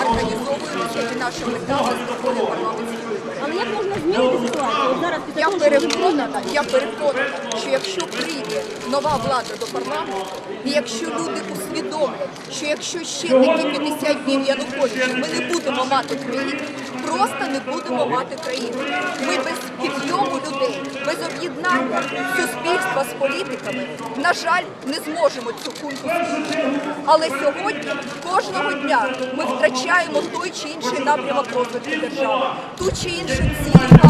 організовуємося і наша мета дострокові парламентські вибори. Але як можна змінити ситуацію зараз Я переконана, я переконана, що якщо прийде нова влада до парламенту, і якщо люди усвідомлять, що якщо ще такі 50 днів Януковича ми не будемо мати країни, просто не будемо мати країни. Ми без підйому людей, без об'єднання суспільства з політиками, на жаль, не зможемо цю кульку. Але сьогодні кожного дня ми втрачаємо той чи інший напрямок розвитку держави, ту чи іншу цілі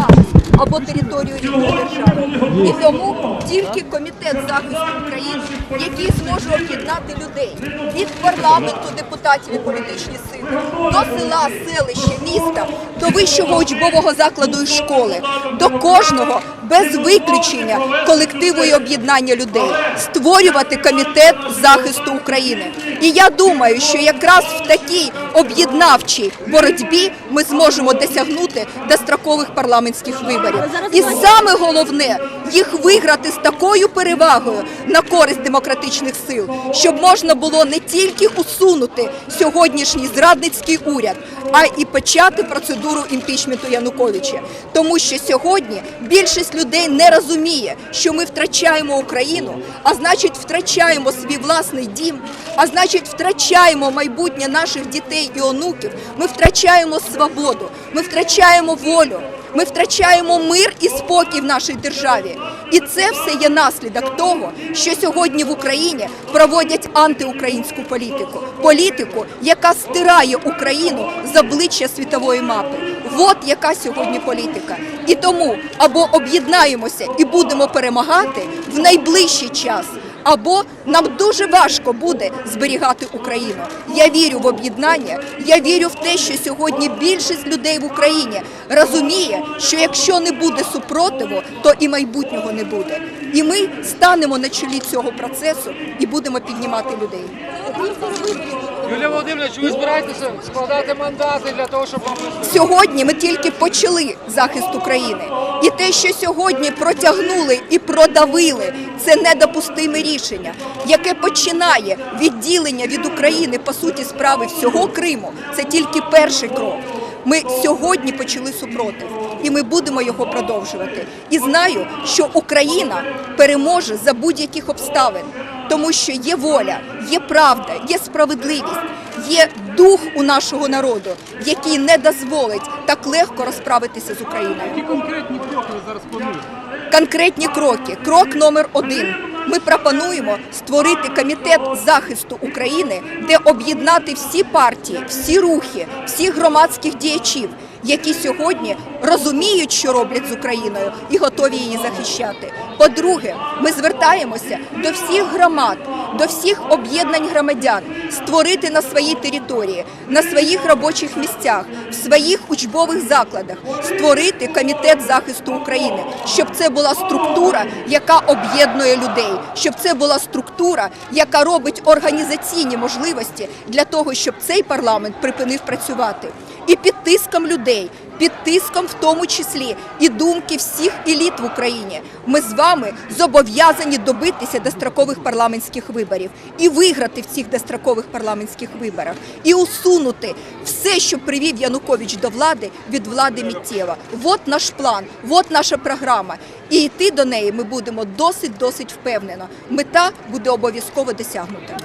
або територію рідної держави. І тому тільки комітет захисту України, який зможе об'єднати людей від парламенту, депутатів і політичні сили до села, селища, міста, до вищого учбового закладу і школи, до кожного без виключення колективу і об'єднання людей, створювати комітет захисту України. І я думаю, що якраз в такій об'єднавчій боротьбі ми зможемо досягнути дострокових парламентських виборів. І саме головне їх виграти з такою перевагою на користь демократичних сил, щоб можна було не тільки усунути сьогоднішній зрадницький уряд, а і почати процедуру імпічменту Януковича. Тому що сьогодні більшість людей не розуміє, що ми втрачаємо Україну, а значить, втрачаємо свій власний дім, а значить, втрачаємо майбутнє наших дітей і онуків. Ми втрачаємо свободу, ми втрачаємо волю. Ми втрачаємо мир і спокій в нашій державі, і це все є наслідок того, що сьогодні в Україні проводять антиукраїнську політику, політику, яка стирає Україну з обличчя світової мапи. От яка сьогодні політика. І тому або об'єднаємося і будемо перемагати в найближчий час. Або нам дуже важко буде зберігати Україну. Я вірю в об'єднання. Я вірю в те, що сьогодні більшість людей в Україні розуміє, що якщо не буде супротиву, то і майбутнього не буде. І ми станемо на чолі цього процесу і будемо піднімати людей. Юлія Володимирович, ви збираєтеся складати мандати для того, щоб вам Сьогодні ми тільки почали захист України, і те, що сьогодні протягнули і продавили, це недопустиме рішення, яке починає відділення від України по суті справи всього Криму. Це тільки перший крок. Ми сьогодні почали супротив, і ми будемо його продовжувати. І знаю, що Україна переможе за будь-яких обставин, тому що є воля, є правда, є справедливість, є дух у нашого народу, який не дозволить так легко розправитися з Україною. які конкретні кроки ви зараз плануєте? Конкретні кроки. Крок номер один. Ми пропонуємо створити комітет захисту України, де об'єднати всі партії, всі рухи, всіх громадських діячів, які сьогодні розуміють, що роблять з Україною, і готові її захищати. По-друге, ми звертаємося до всіх громад, до всіх об'єднань громадян створити на своїй території, на своїх робочих місцях, в своїх учбових закладах, створити комітет захисту України, щоб це була структура, яка об'єднує людей, щоб це була структура, яка робить організаційні можливості для того, щоб цей парламент припинив працювати. І під тиском людей, під тиском, в тому числі і думки всіх еліт в Україні, ми з вами зобов'язані добитися дострокових парламентських виборів і виграти в цих дострокових парламентських виборах, і усунути все, що привів Янукович до влади, від влади миттєво. От наш план, от наша програма. І йти до неї ми будемо досить досить впевнено. Мета буде обов'язково досягнута.